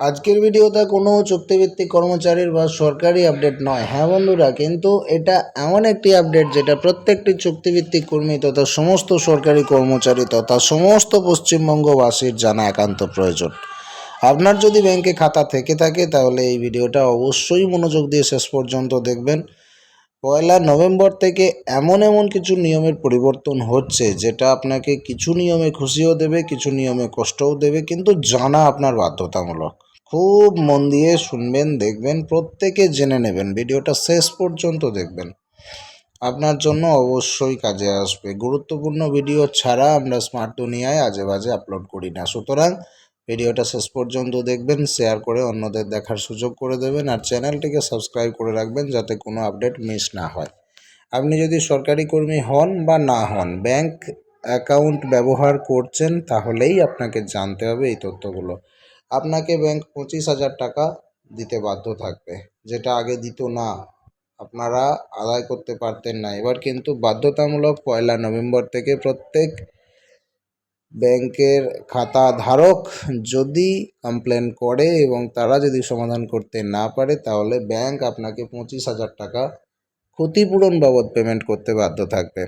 আজকের ভিডিওটা কোনো চুক্তিভিত্তিক কর্মচারীর বা সরকারি আপডেট নয়। হ্যাঁ বন্ধুরা, কিন্তু এটা এমন একটি আপডেট যেটা প্রত্যেকটি চুক্তিভিত্তিক কর্মী তথা সমস্ত সরকারি কর্মচারী তথা সমস্ত পশ্চিমবঙ্গবাসীর জানা একান্ত প্রয়োজন। আপনার যদি ব্যাংকে খাতা থেকে থাকে, তাহলে এই ভিডিওটা অবশ্যই মনোযোগ দিয়ে শেষ পর্যন্ত দেখবেন। পয়লা নভেম্বর থেকে এমন এমন কিছু নিয়মের পরিবর্তন হচ্ছে, যেটা আপনাকে কিছু নিয়মে খুশিও দেবে, কিছু নিয়মে কষ্টও দেবে, কিন্তু জানা আপনার বাধ্যতামূলক। খুব মন দিয়ে শুনবেন, দেখবেন, প্রত্যেকে জেনে নেবেন, ভিডিওটা শেষ পর্যন্ত দেখবেন। আপনার জন্য অবশ্যই কাজে আসবে। গুরুত্বপূর্ণ ভিডিও ছাড়া আমরা স্মার্ট দুনিয়ায় আজে বাজে আপলোড করি না। সুতরাং ভিডিওটা শেষ পর্যন্ত দেখবেন, শেয়ার করে অন্যদের দেখার সুযোগ করে দেবেন আর চ্যানেলটিকে সাবস্ক্রাইব করে রাখবেন যাতে কোনো আপডেট মিস না হয়। আপনি যদি সরকারি কর্মী হন বা না হন, ব্যাংক অ্যাকাউন্ট ব্যবহার করছেন তাহলেই আপনাকে জানতে হবে এই তথ্যগুলো। আপনাকে ব্যাংক পঁচিশ হাজার টাকা দিতে বাধ্য থাকবে। যেটা আগে দিত না। আপনারা আদায় করতে পারতেন না। এবার কিন্তু বাধ্যতামূলক পয়লা নভেম্বর থেকে প্রত্যেক ব্যাংকের খাতা ধারক যদি কমপ্লেন করে এবং তারা যদি সমাধান করতে না পারে, তাহলে ব্যাংক আপনাকে পঁচিশ হাজার টাকা ক্ষতিপূরণ বাবদ পেমেন্ট করতে বাধ্য থাকবে।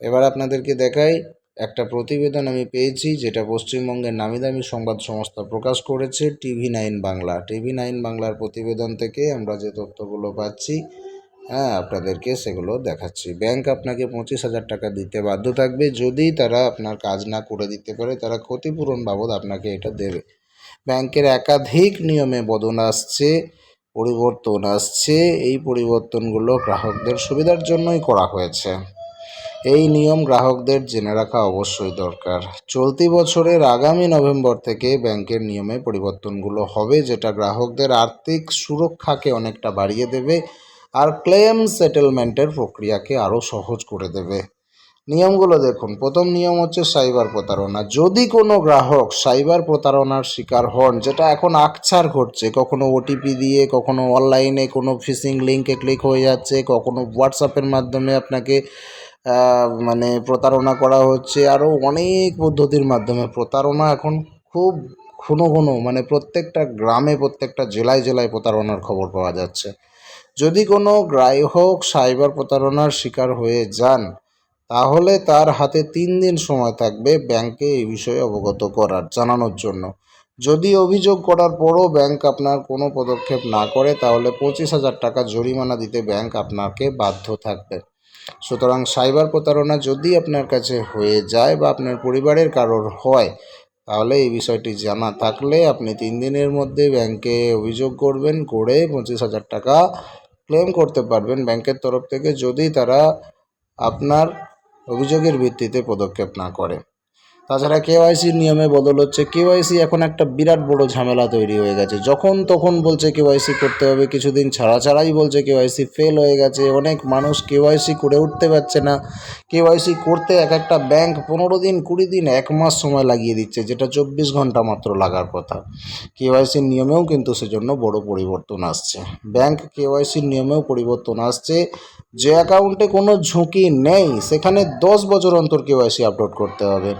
এবার আপনাদেরকে দেখাই একটা প্রতিবেদন আমি পেয়েছি যেটা পশ্চিমবঙ্গের নামি দামি সংবাদ সংস্থা প্রকাশ করেছে, TV nine Bangla. TV nine বাংলার প্রতিবেদন থেকে আমরা যে তথ্যগুলো পাচ্ছি হ্যাঁ আপনাদেরকে সেগুলো দেখাচ্ছি। ব্যাংক আপনাকে পঁচিশ হাজার টাকা দিতে বাধ্য থাকবে। যদি তারা আপনার কাজ না করে দিতে পারে, তারা ক্ষতিপূরণ বাবদ আপনাকে এটা দেবে। ব্যাংকের একাধিক নিয়মে বদল আসছে, পরিবর্তন আসছে। এই পরিবর্তনগুলো গ্রাহকদের সুবিধার জন্যই করা হয়েছে। এই নিয়ম গ্রাহকদের জেনে রাখা অবশ্যই দরকার। চলতি বছরের আগামী নভেম্বর থেকে ব্যাংকের নিয়মে পরিবর্তনগুলো হবে, যেটা গ্রাহকদের আর্থিক সুরক্ষাকে অনেকটা বাড়িয়ে দেবে আর ক্লেম সেটেলমেন্টের প্রক্রিয়াকে আরও সহজ করে দেবে। নিয়মগুলো দেখুন। প্রথম নিয়ম হচ্ছে সাইবার প্রতারণা। যদি কোনো গ্রাহক সাইবার প্রতারণার শিকার হন, যেটা এখন আকছার ঘটছে, কখনো ওটিপি দিয়ে, কখনো অনলাইনে কোনো ফিশিং লিঙ্কে ক্লিক হয়ে যাচ্ছে, কখনো হোয়াটসঅ্যাপের মাধ্যমে আপনাকে মানে প্রতারণা করা হচ্ছে। আরও অনেক পদ্ধতির মাধ্যমে প্রতারণা এখন খুব ঘন ঘন মানে প্রত্যেকটা গ্রামে, প্রত্যেকটা জেলায় জেলায় প্রতারণার খবর পাওয়া যাচ্ছে। যদি কোনো গ্রাহক সাইবার প্রতারণার শিকার হয়ে যান, তাহলে তার হাতে তিন দিন সময় থাকবে ব্যাংকে এই বিষয়ে অবগত করার, জানানোর জন্য। যদি অভিযোগ করার পরও ব্যাংক আপনার কোনো পদক্ষেপ না করে, তাহলে পঁচিশ হাজার টাকা জরিমানা দিতে ব্যাংক আপনাকে বাধ্য থাকবে। সুতরাং সাইবার প্রতারণা যদি আপনার কাছে হয়ে যায় বা আপনার পরিবারের কারোর হয়, তাহলে এই বিষয়টি জানা থাকলে আপনি তিন দিনের মধ্যে ব্যাংকে অভিযোগ করবেন, করে পঁচিশ হাজার টাকা ক্লেম করতে পারবেন ব্যাংকের তরফ থেকে যদি তারা আপনার অভিযোগের ভিত্তিতে পদক্ষেপ না করে। তাছাড়া কেওয়াইসির নিয়মে বদল হচ্ছে। কেওয়াইসি এখন একটা বিরাট বড় ঝামেলা তৈরি হয়ে গেছে। যখন তখন বলছে কেওয়াইসি করতে হবে, কিছুদিন ছাড়া ছাড়াই বলছে কেওয়াইসি ফেল হয়ে গেছে। অনেক মানুষ কেওয়াইসি করে উঠতে পারছে না। কেওয়াইসি করতে এক একটা ব্যাংক পনেরো দিন, কুড়ি দিন, এক মাস সময় লাগিয়ে দিচ্ছে, যেটা চব্বিশ ঘণ্টা মাত্র লাগার কথা। কেওয়াইসির নিয়মেও কিন্তু সেজন্য বড় পরিবর্তন আসছে। ব্যাংক কেওয়াইসির নিয়মেও পরিবর্তন আসছে। যে অ্যাকাউন্টে কোনো ঝুঁকি নেই, সেখানে দশ বছর অন্তর কেওয়াইসি আপলোড করতে হবে।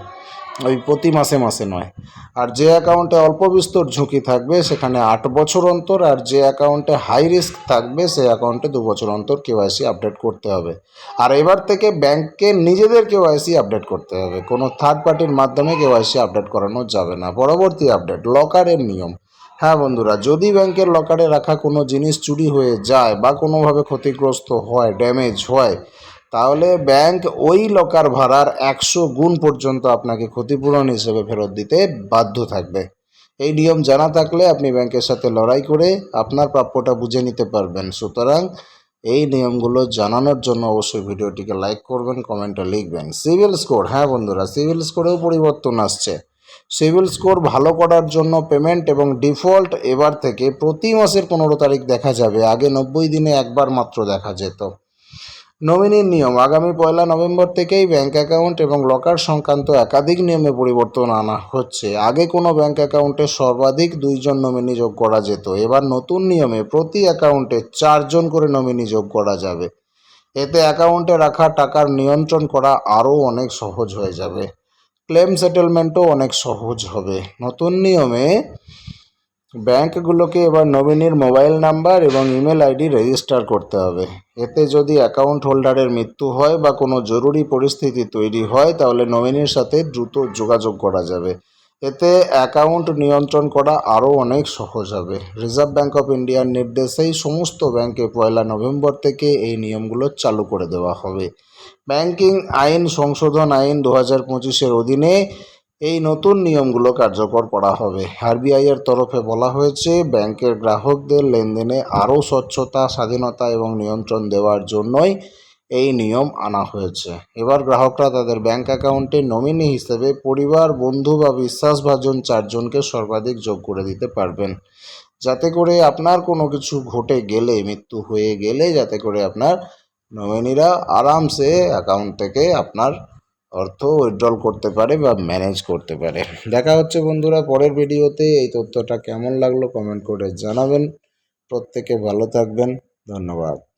ওই প্রতি মাসে মাসে নয়। আর যে অ্যাকাউন্টে অল্প বিস্তর ঝুঁকি থাকবে, সেখানে আট বছর অন্তর, আর যে অ্যাকাউন্টে হাই রিস্ক থাকবে, সেই অ্যাকাউন্টে দু বছর অন্তর কেওয়াইসি আপডেট করতে হবে। আর এবার থেকে ব্যাংককে নিজেদের কেওয়াইসি আপডেট করতে হবে। কোনো থার্ড পার্টির মাধ্যমে কেওয়াইসি আপডেট করানো যাবে না। পরবর্তী আপডেট লকারের নিয়ম। হ্যাঁ বন্ধুরা, যদি ব্যাংকের লকারে রাখা কোনো জিনিস চুরি হয়ে যায় বা কোনোভাবে ক্ষতিগ্রস্ত হয় ড্যামেজ হয় তাহলে ব্যাংক ওই লকার ভাড়ার একশো গুণ পর্যন্ত আপনাকে ক্ষতিপূরণ হিসেবে ফেরত দিতে বাধ্য থাকবে। এই নিয়ম জানা থাকলে আপনি ব্যাংকের সাথে লড়াই করে আপনার প্রাপ্যটা বুঝে নিতে পারবেন। সুতরাং এই নিয়মগুলো জানানোর জন্য অবশ্যই ভিডিওটিকে লাইক করবেন কমেন্টে লিখবেন। সিভিল স্কোর হ্যাঁ বন্ধুরা, সিভিল স্কোরেও পরিবর্তন আসছে। সিভিল স্কোর ভালো করার জন্য পেমেন্ট এবং ডিফল্ট এবার থেকে প্রতি মাসের পনেরো তারিখ দেখা যাবে। আগে নব্বই দিনে একবার মাত্র দেখা যেত। নমিনির নিয়ম, আগামী পয়লা নভেম্বর থেকেই ব্যাংক অ্যাকাউন্ট এবং লকার সংক্রান্ত একাধিক নিয়মে পরিবর্তন আনা হচ্ছে। আগে কোনো ব্যাংক অ্যাকাউন্টে সর্বাধিক দুইজন নমিনি যোগ করা যেত। এবার নতুন নিয়মে প্রতি অ্যাকাউন্টে চারজন করে নমিনি যোগ করা যাবে। এতে অ্যাকাউন্টে রাখা টাকার নিয়ন্ত্রণ করা আরও অনেক সহজ হয়ে যাবে। ক্লেম সেটেলমেন্টও অনেক সহজ হবে। নতুন নিয়মে ব্যাংকগুলোকে এবার নমিনির মোবাইল নাম্বার এবং ইমেল আইডি রেজিস্টার করতে হবে। এতে যদি অ্যাকাউন্ট হোল্ডারের মৃত্যু হয় বা কোনো জরুরি পরিস্থিতি তৈরি হয়, তাহলে নমিনির সাথে দ্রুত যোগাযোগ করা যাবে। এতে অ্যাকাউন্ট নিয়ন্ত্রণ করা আরও অনেক সহজ হবে। রিজার্ভ ব্যাঙ্ক অফ ইন্ডিয়ার নির্দেশেই সমস্ত ব্যাংকে পয়লা নভেম্বর থেকে এই নিয়মগুলো চালু করে দেওয়া হবে। ব্যাংকিং আইন সংশোধন আইন দু হাজার পঁচিশের অধীনে এই নতুন নিয়মগুলো কার্যকর করা হবে। আরবিআই এর তরফে বলা হয়েছে, ব্যাংকের গ্রাহকদের লেনদেনে আরও স্বচ্ছতা, স্বাধীনতা এবং নিয়ন্ত্রণ দেওয়ার জন্যই এই নিয়ম আনা হয়েছে। এবার গ্রাহকরা তাদের ব্যাংক অ্যাকাউন্টে নমিনি হিসেবে পরিবার, বন্ধু বা বিশ্বাসভাজন চারজনকে সর্বাধিক যোগ করে দিতে পারবেন। যাতে করে আপনার কোনো কিছু ঘটে গেলে, মৃত্যু হয়ে গেলে, যাতে করে আপনার নমিনিরা আরামসে অ্যাকাউন্ট থেকে আপনার অর্থ উইথড্রল করতে পারে বা ম্যানেজ করতে পারে। দেখা হচ্ছে বন্ধুরা পরের ভিডিওতে। এই তথ্যটা কেমন লাগল কমেন্ট করে জানাবেন। প্রত্যেকে ভালো থাকবেন। ধন্যবাদ।